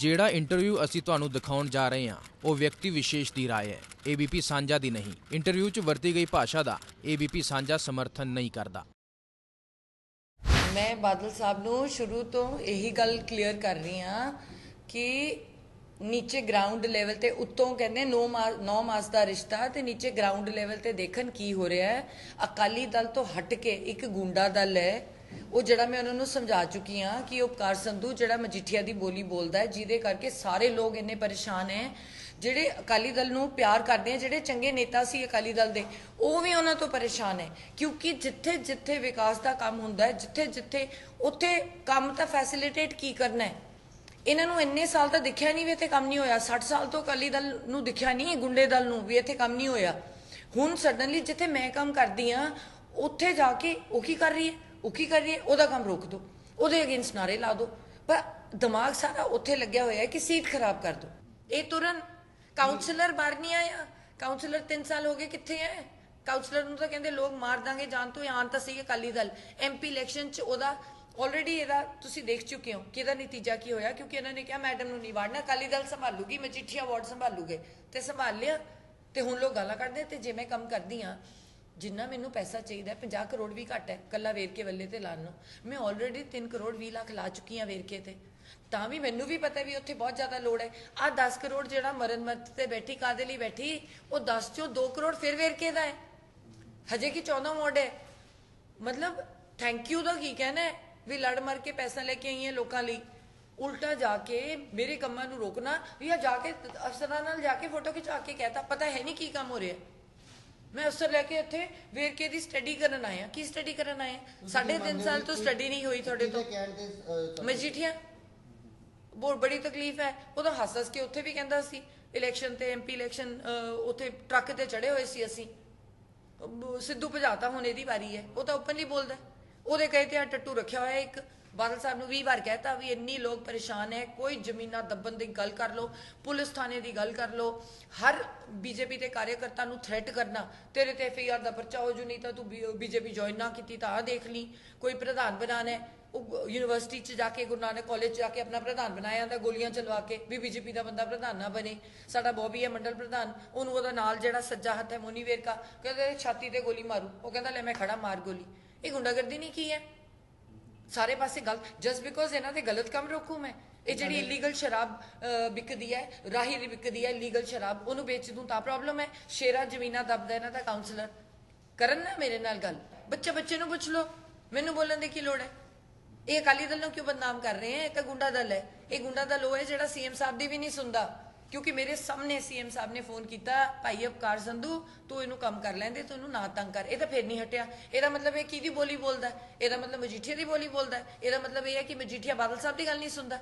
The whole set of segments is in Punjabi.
ਜਿਹੜਾ ਇੰਟਰਵਿਊ ਅਸੀਂ ਤੁਹਾਨੂੰ ਦਿਖਾਉਣ ਜਾ ਰਹੇ ਹਾਂ ਉਹ ਵਿਅਕਤੀ ਵਿਸ਼ੇਸ਼ ਦੀ رائے ਹੈ ਏਬੀਪੀ ਸਾਂਝਾ ਦੀ ਨਹੀਂ ਇੰਟਰਵਿਊ 'ਚ ਵਰਤੀ ਗਈ ਭਾਸ਼ਾ ਦਾ ਏਬੀਪੀ ਸਾਂਝਾ ਸਮਰਥਨ ਨਹੀਂ ਕਰਦਾ ਮੈਂ ਬਾਦਲ ਸਾਹਿਬ ਨੂੰ ਸ਼ੁਰੂ ਤੋਂ ਇਹੀ ਗੱਲ ਕਲੀਅਰ ਕਰ ਰਹੀ ਹਾਂ ਕਿ ਨੀਚੇ ਗਰਾਊਂਡ ਲੈਵਲ ਤੇ ਉੱਤੋਂ ਕਹਿੰਦੇ 9 9 ਮਾਸ ਦਾ ਰਿਸ਼ਤਾ ਤੇ ਨੀਚੇ ਗਰਾਊਂਡ ਲੈਵਲ ਤੇ ਦੇਖਣ ਕੀ ਹੋ ਰਿਹਾ ਹੈ ਅਕਾਲੀ ਦਲ ਤੋਂ ਹਟ ਕੇ ਇੱਕ ਗੁੰਡਾ ਦਲ ਹੈ ਉਹ ਜਿਹੜਾ ਮੈਂ ਉਹਨਾਂ ਨੂੰ ਸਮਝਾ ਚੁੱਕੀ ਹਾਂ ਕਿ ਉਪਕਾਰ ਸੰਧੂ ਜਿਹੜਾ ਮਜੀਠੀਆ ਦੀ ਬੋਲੀ ਬੋਲਦਾ ਹੈ, ਜਿਹਦੇ ਕਰਕੇ ਸਾਰੇ ਲੋਕ ਇੰਨੇ ਪਰੇਸ਼ਾਨ ਹੈ। ਜਿਹੜੇ ਅਕਾਲੀ ਦਲ ਨੂੰ ਪਿਆਰ ਕਰਦੇ ਆ, ਜਿਹੜੇ ਚੰਗੇ ਨੇਤਾ ਸੀ ਅਕਾਲੀ ਦਲ ਦੇ, ਉਹ ਵੀ ਉਹਨਾਂ ਤੋਂ ਪਰੇਸ਼ਾਨ ਹੈ। ਕਿਉਂਕਿ ਜਿੱਥੇ ਜਿੱਥੇ ਵਿਕਾਸ ਦਾ ਕੰਮ ਹੁੰਦਾ ਹੈ, ਜਿੱਥੇ ਜਿੱਥੇ ਉੱਥੇ ਕੰਮ ਤਾਂ ਫੈਸਿਲਿਟੇਟ ਕੀ ਕਰਨਾ ਹੈ? ਇਹਨਾਂ ਨੂੰ ਇੰਨੇ ਸਾਲ ਤਾਂ ਦਿਖਿਆ ਨਹੀਂ ਵੀ ਇੱਥੇ ਕੰਮ ਨਹੀਂ ਹੋਇਆ। 60 ਸਾਲ ਤੋਂ ਅਕਾਲੀ ਦਲ ਨੂੰ ਦਿਖਿਆ ਨਹੀਂ, ਗੁੰਡੇ ਦਲ ਨੂੰ ਵੀ ਇੱਥੇ ਕੰਮ ਨਹੀਂ ਹੋਇਆ। ਹੁਣ ਸਡਨਲੀ ਜਿੱਥੇ ਮੈਂ ਕੰਮ ਕਰਦੀ ਆ ਉੱਥੇ ਜਾ ਕੇ ਉਹ ਕੀ ਕਰ ਰਹੀ ਹੈ? ਉਹ ਕੀ ਕਰ ਰਹੀ ਹੈ? ਉਹਦਾ ਕੰਮ ਰੋਕ ਦਿਓ। ਉਹਦੇ ਅਗੇਂਸਟ ਨਾਰੇ ਲਾ ਦਿਓ। ਪਰ ਦਿਮਾਗ ਸਾਰਾ ਉੱਥੇ ਲੱਗਿਆ ਹੋਇਆ ਹੈ ਕਿ ਸੀਟ ਖਰਾਬ ਕਰ ਦਿਓ। ਇਹ ਤੁਰੰਤ ਕਾਉਂਸਲਰ ਬਾਹਰ ਨਹੀਂ ਆਇਆ। ਕਾਉਂਸਲਰ 3 ਸਾਲ ਹੋ ਗਏ ਕਿੱਥੇ ਹੈ? ਕਾਉਂਸਲਰ ਨੂੰ ਤਾਂ ਕਹਿੰਦੇ ਲੋਕ ਮਾਰ ਦਾਂਗੇ ਜਾਨ ਤੋਂ ਆਣ ਤਾਂ ਸਹੀ ਅਕਾਲੀ ਦਲ। ਐਮਪੀ ਇਲੈਕਸ਼ਨ ਚ ਉਹਦਾ ਆਲਰੇਡੀ ਇਹਦਾ ਤੁਸੀਂ ਦੇਖ ਚੁੱਕੇ ਹੋ ਕਿ ਇਹਦਾ ਨਤੀਜਾ ਕੀ ਹੋਇਆ, ਕਿਉਂਕਿ ਇਹਨਾਂ ਨੇ ਕਿਹਾ ਮੈਡਮ ਨੂੰ ਨਹੀਂ ਵਾੜਨਾ, ਅਕਾਲੀ ਦਲ ਸੰਭਾਲੂਗੀ ਮਜੀਠੀਆ ਵਾਰਡ ਸੰਭਾਲੂਗੇ। ਤੇ ਸੰਭਾਲ ਲਿਆ ਤੇ ਹੁਣ ਲੋਕ ਗਾਲਾਂ ਕੱਢਦੇ ਤੇ ਜੇ ਮੈਂ ਕੰਮ ਕਰਦੀ ਆ ਜਿੰਨਾ ਮੈਨੂੰ ਪੈਸਾ ਚਾਹੀਦਾ 50 ਕਰੋੜ ਵੀ ਘੱਟ ਹੈ ਕੱਲਾ ਵੇਰਕੇ ਵੱਲੇ ਤੇ ਲਾਣ ਨੂੰ। ਮੈਂ ਆਲਰੇਡੀ 3 ਕਰੋੜ 20 ਲੱਖ ਲਾ ਚੁੱਕੀ ਆ ਵੇਰਕੇ ਤੇ। ਤਾਂ ਵੀ ਮੈਨੂੰ ਵੀ ਪਤਾ ਵੀ ਉੱਥੇ ਬਹੁਤ ਜ਼ਿਆਦਾ ਲੋੜ ਹੈ। ਆ 10 ਕਰੋੜ ਜਿਹੜਾ ਮਰਨ ਮਤ ਤੇ ਬੈਠੀ ਕਾਦੇ ਲਈ ਬੈਠੀ, ਉਹ 10 ਚੋਂ 2 ਕਰੋੜ ਫਿਰ ਵੇਰਕੇ ਦਾ ਹੈ। ਹਜੇ ਕੀ 14 ਮੋਡ ਹੈ। ਮਤਲਬ ਥੈਂਕ ਯੂ ਦਾ ਕੀ ਕਹਿਣਾ ਹੈ? ਵੀ ਲੜ ਮਰ ਕੇ ਪੈਸਾ ਲੈ ਕੇ ਆਈ ਹੈ ਲੋਕਾਂ ਲਈ। ਉਲਟਾ ਜਾ ਕੇ ਮੇਰੇ ਕੰਮਾਂ ਨੂੰ ਰੋਕਣਾ, ਜਾਂ ਜਾ ਕੇ ਅਫਸਰਾਂ ਨਾਲ ਜਾ ਕੇ ਫੋਟੋ ਖਿਚਾ ਕੇ ਕਹਤਾ, ਪਤਾ ਹੈ ਨਹੀਂ ਕੀ ਕੰਮ ਹੋ ਰਿਹਾ। ਮੈਂ ਅਫਸਰ ਲੈ ਕੇ ਇੱਥੇ ਵੇਰਕੇ ਦੀ ਸਟੱਡੀ ਕਰਨ ਆਇਆ। ਕੀ ਸਟੱਡੀ ਕਰਨ ਆਇਆ? ਸਾਢੇ 3 ਸਾਲ ਤੋਂ ਸਟੱਡੀ ਨਹੀਂ ਹੋਈ ਤੁਹਾਡੇ ਤੋਂ। ਮਜੀਠੀਆ ਬਹੁਤ ਬੜੀ ਤਕਲੀਫ ਹੈ। ਉਹ ਤਾਂ ਹੱਸ ਹੱਸ ਕੇ ਉੱਥੇ ਵੀ ਕਹਿੰਦਾ ਸੀ ਇਲੈਕਸ਼ਨ ਤੇ ਐਮਪੀ ਇਲੈਕਸ਼ਨ ਉੱਥੇ ਟਰੱਕ ਤੇ ਚੜੇ ਹੋਏ ਸੀ ਅਸੀਂ। ਸਿੱਧੂ ਭਜਾਤਾ ਹੁਣ ਇਹਦੀ ਵਾਰੀ ਹੈ। ਉਹ ਤਾਂ ਓਪਨਲੀ ਬੋਲਦਾ। ਉਹਦੇ ਕਹੇ ਤੇ ਆ ਟੱਟੂ ਰੱਖਿਆ ਹੋਇਆ ਇੱਕ। ਬਾਦਲ ਸਾਹਿਬ ਨੂੰ 20 ਵਾਰ ਕਹਿਤਾ ਵੀ ਇੰਨੀ ਲੋਕ ਪਰੇਸ਼ਾਨ ਹੈ, ਕੋਈ ਜ਼ਮੀਨਾਂ ਦੱਬਣ ਦੀ ਗੱਲ ਕਰ ਲਓ, ਪੁਲਿਸ ਥਾਣੇ ਦੀ ਗੱਲ ਕਰ ਲਓ, ਹਰ ਬੀਜੇਪੀ ਦੇ ਕਾਰਜਕਰਤਾ ਨੂੰ ਥ੍ਰੈਟ ਕਰਨਾ, ਤੇਰੇ ਤੇ ਐਫਆਈਆਰ ਦਾ ਪਰਚਾ ਹੋ ਜੂ, ਨਹੀਂ ਤਾਂ ਤੂੰ ਬੀਜੇਪੀ ਜੁਆਇਨ ਨਾ ਕੀਤੀ ਤਾਂ ਆ ਦੇਖ ਲਈ, ਕੋਈ ਪ੍ਰਧਾਨ ਬਣਾਣਾ ਹੈ, ਉਹ ਯੂਨੀਵਰਸਿਟੀ ਚ ਜਾ ਕੇ ਗੁਰੂ ਨਾਨਕ ਕਾਲਜ ਜਾ ਕੇ ਆਪਣਾ ਪ੍ਰਧਾਨ ਬਣਾਇਆ ਜਾਂਦਾ, ਗੋਲੀਆਂ ਚਲਵਾ ਕੇ, ਵੀ ਬੀਜੇਪੀ ਦਾ ਬੰਦਾ ਪ੍ਰਧਾਨ ਨਾ ਬਣੇ, ਸਾਡਾ ਬੋਬੀ ਹੈ ਮੰਡਲ ਪ੍ਰਧਾਨ, ਉਹਨੂੰ ਉਹਦਾ ਨਾਲ ਜਿਹੜਾ ਸੱਜਾ ਹੱਥ ਹੈ ਮੋਨੀ ਵੇਰਕਾ ਕਹਿੰਦਾ ਛਾਤੀ ਤੇ ਗੋਲੀ ਮਾਰੂ, ਉਹ ਕਹਿੰਦਾ ਲੈ ਮੈਂ ਖੜਾ ਮਾਰ ਗੋਲੀ, ਇਹ ਗੁੰਡਾਗਰਦੀ ਨਹੀਂ ਕੀ ਹੈ? ਸਾਰੇ ਪਾਸੇ ਗਲਤ ਜਸਟ ਬਿਕੋਜ਼ ਇਹਨਾਂ ਦੇ ਗਲਤ ਕੰਮ ਰੋਕੂ ਮੈਂ। ਇਹ ਜਿਹੜੀ ਇਲੀਗਲ ਸ਼ਰਾਬ ਵਿਕਦੀ ਹੈ ਰਾਹੀ ਦੀ ਵਿਕਦੀ ਹੈ ਇਲੀਗਲ ਸ਼ਰਾਬ ਉਹਨੂੰ ਵੇਚ ਦੂੰ ਤਾਂ ਪ੍ਰੋਬਲਮ ਹੈ। ਸ਼ੇਰਾ ਜ਼ਮੀਨਾਂ ਦੱਬਦਾ ਇਹਨਾਂ ਦਾ ਕਾਉਂਸਲਰ ਕਰਨ ਨਾ ਮੇਰੇ ਨਾਲ ਗੱਲ। ਬੱਚੇ ਬੱਚੇ ਨੂੰ ਪੁੱਛ ਲਓ। ਮੈਨੂੰ ਬੋਲਣ ਦੀ ਕੀ ਲੋੜ ਹੈ? ਇਹ ਅਕਾਲੀ ਦਲ ਨੂੰ ਕਿਉਂ ਬਦਨਾਮ ਕਰ ਰਹੇ ਹੈ? ਇਹ ਤਾਂ ਗੁੰਡਾ ਦਲ ਹੈ। ਇਹ ਗੁੰਡਾ ਦਲ ਉਹ ਹੈ ਜਿਹੜਾ ਸੀਐਮ ਸਾਹਿਬ ਦੀ ਵੀ ਨਹੀਂ ਸੁਣਦਾ। ਕਿਉਂਕਿ ਮੇਰੇ ਸਾਹਮਣੇ ਸੀਐਮ ਸਾਹਿਬ ਨੇ ਫੋਨ ਕੀਤਾ, ਭਾਈ ਅਪਕਾਰ ਸੰਧੂ, ਤੂੰ ਇਹਨੂੰ ਕੰਮ ਕਰ ਲੈਂਦੇ, ਤੂੰ ਇਹਨੂੰ ਨਾ ਤੰਗ ਕਰ। ਇਹ ਤਾਂ ਫਿਰ ਨਹੀਂ ਹਟਿਆ। ਇਹਦਾ ਮਤਲਬ ਇਹ ਕਿਹਦੀ ਬੋਲੀ ਬੋਲਦਾ ਇਹਦਾ ਮਤਲਬ ਮਜੀਠੀਆ ਦੀ ਬੋਲੀ ਬੋਲਦਾ ਇਹਦਾ ਮਤਲਬ ਇਹ ਹੈ ਕਿ ਮਜੀਠੀਆ ਬਾਦਲ ਸਾਹਿਬ ਦੀ ਗੱਲ ਨਹੀਂ ਸੁਣਦਾ?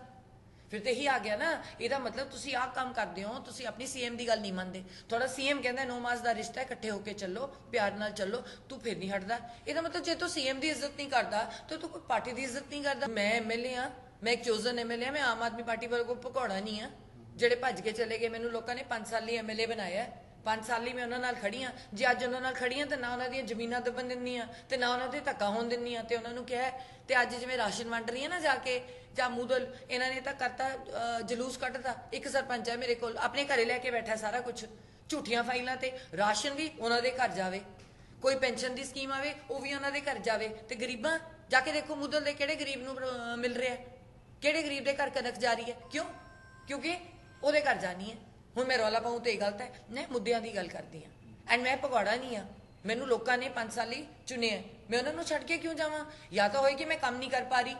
ਫਿਰ ਤੇ ਇਹੀ ਆ ਗਿਆ ਨਾ, ਇਹਦਾ ਮਤਲਬ ਤੁਸੀਂ ਆਹ ਕੰਮ ਕਰਦੇ ਹੋ, ਤੁਸੀਂ ਆਪਣੀ ਸੀਐਮ ਦੀ ਗੱਲ ਨਹੀਂ ਮੰਨਦੇ। ਤੁਹਾਡਾ ਸੀਐਮ ਕਹਿੰਦਾ ਨੋ ਮਾਸ ਦਾ ਰਿਸ਼ਤਾ ਇਕੱਠੇ ਹੋ ਕੇ ਚੱਲੋ, ਪਿਆਰ ਨਾਲ ਚੱਲੋ, ਤੂੰ ਫਿਰ ਨਹੀਂ ਹਟਦਾ। ਇਹਦਾ ਮਤਲਬ ਜੇ ਤੂੰ ਸੀਐਮ ਦੀ ਇੱਜ਼ਤ ਨਹੀਂ ਕਰਦਾ, ਤਾਂ ਤੂੰ ਕੋਈ ਪਾਰਟੀ ਦੀ ਇੱਜ਼ਤ ਨਹੀਂ ਕਰਦਾ। ਮੈਂ ਐਮਐਲਏ ਆ ਮੈਂ ਇੱਕ ਚੋਜ਼ਨ ਐਮਐਲਏ ਆ ਮੈਂ ਆਮ ਆਦਮੀ ਪਾਰਟੀ ਵੱਲ ਕੋਈ ਭਗੌੜਾ ਨਹੀਂ ਆ ਜਿਹੜੇ ਭੱਜ ਕੇ ਚਲੇ ਗਏ ਮੈਨੂੰ ਲੋਕਾਂ ਨੇ 5 ਸਾਲ ਲਈ ਐਮਐਲਏ ਬਣਾਇਆ ਪੰਜ ਸਾਲ ਲਈ ਮੈਂ ਉਹਨਾਂ ਨਾਲ ਖੜੀ ਆ ਜੇ ਅੱਜ ਉਹਨਾਂ ਨਾਲ ਖੜੀ ਆ ਤਾਂ ਨਾ ਉਹਨਾਂ ਦੀਆਂ ਜ਼ਮੀਨਾਂ ਦੱਬਣ ਦਿੰਨੀ ਆ ਤੇ ਨਾ ਉਹਨਾਂ ਦੇ ਧੱਕਾ ਹੋਣ ਦਿੰਨੀ ਆ ਤੇ ਉਹਨਾਂ ਨੂੰ ਕਿਹਾ ਹੈ, ਤੇ ਅੱਜ ਜਿਵੇਂ ਰਾਸ਼ਨ ਵੰਡ ਰਹੀ ਹੈ ਨਾ ਜਾ ਕੇ ਜਾਂ ਮੂਦਲ ਇਹਨਾਂ ਨੇ ਤਾਂ ਕਰਤਾ ਜਲੂਸ ਕੱਢਤਾ। ਇੱਕ ਸਰਪੰਚ ਹੈ ਮੇਰੇ ਕੋਲ ਆਪਣੇ ਘਰੇ ਲੈ ਕੇ ਬੈਠਾ ਸਾਰਾ ਕੁਝ ਝੂਠੀਆਂ ਫਾਈਲਾਂ ਤੇ ਰਾਸ਼ਨ ਵੀ ਉਹਨਾਂ ਦੇ ਘਰ ਜਾਵੇ। ਕੋਈ ਪੈਨਸ਼ਨ ਦੀ ਸਕੀਮ ਆਵੇ ਉਹ ਵੀ ਉਹਨਾਂ ਦੇ ਘਰ ਜਾਵੇ। ਤੇ ਗਰੀਬਾਂ ਜਾ ਕੇ ਦੇਖੋ ਮੁੱਦਲ ਦੇ ਕਿਹੜੇ ਗਰੀਬ ਨੂੰ ਮਿਲ ਰਿਹਾ ਕਿਹੜੇ ਗਰੀਬ ਦੇ ਘਰ ਕਣਕ ਜਾ ਰਹੀ ਹੈ? ਕਿਉਂ? ਕਿਉਂਕਿ ਉਹਦੇ ਘਰ ਜਾਣੀ ਹੈ ਹੁਣ ਮੈਂ ਰੌਲਾ ਪਾਉਂ ਤੇ ਇਹ ਗਲਤ ਹੈ। ਮੈਂ ਮੁੱਦਿਆਂ ਦੀ ਗੱਲ ਕਰਦੀ ਹਾਂ ਐਂਡ ਮੈਂ ਭਗੌੜਾ ਨਹੀਂ ਆ। ਮੈਨੂੰ ਲੋਕਾਂ ਨੇ 5 ਲਈ ਚੁਣਿਆ ਮੈਂ ਉਹਨਾਂ ਨੂੰ ਛੱਡ ਕੇ ਕਿਉਂ ਜਾਵਾਂ? ਜਾਂ ਤਾਂ ਹੋਏ ਕਿ ਮੈਂ ਕੰਮ ਨਹੀਂ ਕਰ ਪਾ ਰਹੀ।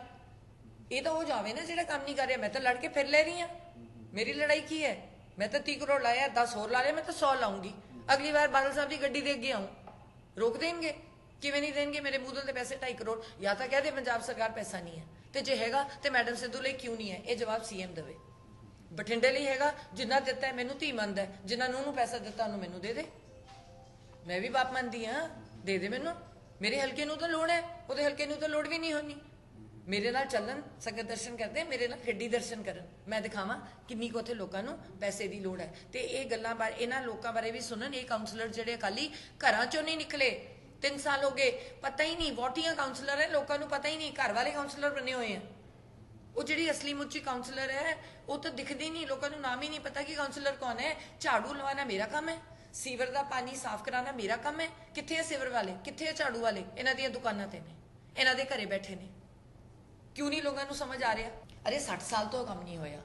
ਇਹ ਤਾਂ ਹੋ ਜਾਵੇ ਨਾ ਜਿਹੜਾ ਕੰਮ ਨਹੀਂ ਕਰ ਰਿਹਾ। ਮੈਂ ਤਾਂ ਲੜ ਕੇ ਫਿਰ ਲੈ ਰਹੀ ਹਾਂ ਮੇਰੀ ਲੜਾਈ ਕੀ ਹੈ? ਮੈਂ ਤਾਂ 30 ਕਰੋੜ ਲਾਇਆ 10 ਹੋਰ ਲਾ ਲਿਆ, ਮੈਂ ਤਾਂ 100 ਲਾਉਂਗੀ। ਅਗਲੀ ਵਾਰ ਬਾਦਲ ਸਾਹਿਬ ਦੀ ਗੱਡੀ ਦੇ ਅੱਗੇ ਆਉਂ। ਰੋਕ ਦੇਣਗੇ? ਕਿਵੇਂ ਨਹੀਂ ਦੇਣਗੇ? ਮੇਰੇ ਮੂਦਲ ਦੇ ਪੈਸੇ 2.5 ਕਰੋੜ। ਜਾਂ ਤਾਂ ਕਹਦੇ ਪੰਜਾਬ ਸਰਕਾਰ ਪੈਸਾ ਨਹੀਂ ਹੈ। ਤੇ ਜੇ ਹੈਗਾ, ਤੇ ਮੈਡਮ ਸਿੱਧੂ ਲਈ ਕਿਉਂ ਨਹੀਂ ਹੈ? ਇਹ ਜਵਾਬ ਸੀਐਮ ਦੇਵੇ। ਬਠਿੰਡੇ ਲਈ ਹੈਗਾ, ਜਿੰਨਾ ਦਿੱਤਾ ਹੈ ਮੈਨੂੰ ਧੀ ਮੰਨਦਾ ਹੈ। ਜਿੰਨਾ ਨੂੰ ਨੂੰ ਪੈਸਾ ਦਿੱਤਾ, ਉਹਨੂੰ ਮੈਨੂੰ ਦੇ ਦੇ। ਮੈਂ ਵੀ ਬਾਪ ਮੰਨਦੀ ਹਾਂ, ਦੇ ਦੇ ਮੈਨੂੰ। ਮੇਰੇ ਹਲਕੇ ਨੂੰ ਤਾਂ ਲੋੜ ਹੈ, ਉਹਦੇ ਹਲਕੇ ਨੂੰ ਤਾਂ ਲੋੜ ਵੀ ਨਹੀਂ ਹੋਣੀ। ਮੇਰੇ ਨਾਲ ਚੱਲਣ ਸੰਗਤ ਦਰਸ਼ਨ ਕਰਦੇ, ਮੇਰੇ ਨਾਲ ਖੇਡੀ ਦਰਸ਼ਨ ਕਰਨ। ਮੈਂ ਦਿਖਾਵਾਂ ਕਿੰਨੀ ਕੁ ਉੱਥੇ ਲੋਕਾਂ ਨੂੰ ਪੈਸੇ ਦੀ ਲੋੜ ਹੈ। ਤੇ ਇਹ ਗੱਲਾਂ ਬਾਰੇ, ਇਹਨਾਂ ਲੋਕਾਂ ਬਾਰੇ ਵੀ ਸੁਣਨ, ਇਹ ਕਾਉਂਸਲਰ ਜਿਹੜੇ ਅਕਾਲੀ ਘਰਾਂ ਚੋਂ ਨਹੀਂ ਨਿਕਲੇ। 3 ਸਾਲ ਹੋ ਗਏ, ਪਤਾ ਹੀ ਨਹੀਂ ਵੋਟੀਆਂ ਕਾਉਂਸਲਰ ਹੈ, ਲੋਕਾਂ ਨੂੰ ਪਤਾ ਹੀ ਨਹੀਂ ਘਰ ਵਾਲੇ ਕਾਉਂਸਲਰ ਬਣੇ ਹੋਏ ਆ। ਉਹ ਜਿਹੜੀ ਅਸਲੀ ਮੁੱਚੀ ਕਾਉਂਸਲਰ ਹੈ, ਉਹ ਤਾਂ ਦਿਖਦੀ ਨਹੀਂ, ਲੋਕਾਂ ਨੂੰ ਨਾਮ ਹੀ ਨਹੀਂ ਪਤਾ ਕਿ ਕਾਉਂਸਲਰ ਕੌਣ ਹੈ। ਝਾੜੂ ਲਵਾਉਣਾ ਮੇਰਾ ਕੰਮ ਹੈ, ਸੀਵਰ ਦਾ ਪਾਣੀ ਸਾਫ਼ ਕਰਾਉਣਾ ਮੇਰਾ ਕੰਮ ਹੈ। ਕਿੱਥੇ ਹੈ ਸੀਵਰ ਵਾਲੇ? ਕਿੱਥੇ ਹੈ ਝਾੜੂ ਵਾਲੇ? ਇਹਨਾਂ ਦੀਆਂ ਦੁਕਾਨਾਂ ਤੇ ਨੇ, ਇਹਨਾਂ ਦੇ ਘਰੇ ਬੈਠੇ ਨੇ। ਕਿਉਂ ਨਹੀਂ ਲੋਕਾਂ ਨੂੰ ਸਮਝ ਆ ਰਿਹਾ? ਅਰੇ 60 ਸਾਲ ਤੋਂ ਇਹ ਕੰਮ ਨਹੀਂ ਹੋਇਆ।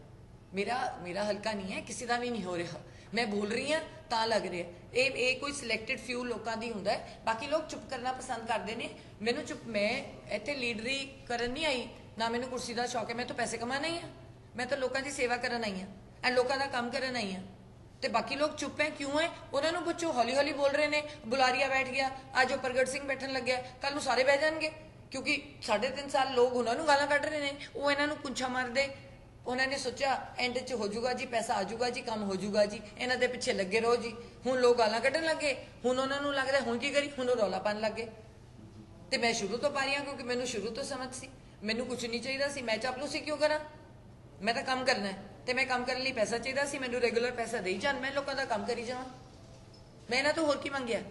ਮੇਰਾ ਮੇਰਾ ਹਲਕਾ ਨਹੀਂ ਹੈ, ਕਿਸੇ ਦਾ ਵੀ ਨਹੀਂ ਹੋ ਰਿਹਾ। ਮੈਂ ਬੋਲ ਰਹੀ ਹਾਂ, ਤਾਂ ਲੱਗ ਰਿਹਾ। ਇਹ ਇਹ ਕੋਈ ਸਿਲੈਕਟਡ ਫਿਊ ਲੋਕਾਂ ਦੀ ਹੁੰਦਾ ਹੈ। ਬਾਕੀ ਲੋਕ ਚੁੱਪ ਕਰਨਾ ਪਸੰਦ ਕਰਦੇ ਨੇ। ਮੈਨੂੰ ਚੁੱਪ, ਮੈਂ ਇੱਥੇ ਲੀਡਰੀ ਕਰਨ ਨਹੀਂ ਆਈ। ਨਾ ਮੈਨੂੰ ਕੁਰਸੀ ਦਾ ਸ਼ੌਕ ਹੈ, ਮੈਂ ਤਾਂ ਪੈਸੇ ਕਮਾਉਣਾ ਹੀ। ਆ ਮੈਂ ਤਾਂ ਲੋਕਾਂ ਦੀ ਸੇਵਾ ਕਰਨ ਆਈ ਆ ਐ ਲੋਕਾਂ ਦਾ ਕੰਮ ਕਰਨ ਆਈ ਆ ਤੇ ਬਾਕੀ ਲੋਕ ਚੁੱਪ ਹੈ, ਕਿਉਂ ਹੈ? ਉਹਨਾਂ ਨੂੰ ਪੁੱਛੋ ਹੌਲੀ ਹੌਲੀ ਬੋਲ ਰਹੇ ਨੇ, ਬੁਲਾਰੀਆ ਬੈਠ ਗਿਆ, ਅੱਜ ਉਹ ਪ੍ਰਗਟ ਸਿੰਘ ਬੈਠਣ ਲੱਗਿਆ ਕੱਲ ਨੂੰ ਸਾਰੇ ਬਹਿ ਜਾਣਗੇ। ਕਿਉਂਕਿ 3.5 ਸਾਲ ਲੋਕ ਉਹਨਾਂ ਨੂੰ ਗਾਲਾਂ ਕੱਢ ਰਹੇ ਨੇ, ਉਹ ਇਹਨਾਂ ਨੂੰ ਪੁੰਛਾ ਮਾਰਦੇ। ਉਹਨਾਂ ਨੇ ਸੋਚਿਆ ਐਂਡ 'ਚ ਹੋ ਜਾਊਗਾ ਜੀ, ਪੈਸਾ ਆ ਜਾਊਗਾ ਜੀ, ਕੰਮ ਹੋ ਜਾਊਗਾ ਜੀ, ਇਹਨਾਂ ਦੇ ਪਿੱਛੇ ਲੱਗੇ ਰਹੋ ਜੀ। ਹੁਣ ਲੋਕ ਗਾਲਾਂ ਕੱਢਣ ਲੱਗੇ, ਹੁਣ ਉਹਨਾਂ ਨੂੰ ਲੱਗਦਾ, ਹੁਣ ਕੀ ਕਰੀ? ਹੁਣ ਉਹ ਰੌਲਾ ਪਾਣ ਲੱਗੇ। ਤੇ ਮੈਂ ਸ਼ੁਰੂ ਤੋਂ ਪਾ ਰਹੀ ਹਾਂ, ਕਿਉਂਕਿ ਮੈਨੂੰ ਸ਼ੁਰੂ ਤੋਂ ਸਮਝ ਸੀ। ਮੈਨੂੰ ਕੁਝ ਨਹੀਂ ਚਾਹੀਦਾ ਸੀ, ਮੈਂ ਚਾਪਲੂਸੀ ਕਿਉਂ ਕਰਾਂ? ਮੈਂ ਤਾਂ ਕੰਮ ਕਰਨਾ ਹੈ ਤੇ ਮੈਂ ਕੰਮ ਕਰਨ ਲਈ ਪੈਸਾ ਚਾਹੀਦਾ ਸੀ, ਮੈਨੂੰ ਰੈਗੂਲਰ ਪੈਸਾ ਦੇਈ ਜਾਣ, ਮੈਂ ਲੋਕਾਂ ਦਾ ਕੰਮ ਕਰੀ ਜਾਵਾਂ। ਮੈਂ ਇਹਨਾਂ ਤੋਂ ਹੋਰ ਕੀ ਮੰਗਿਆ?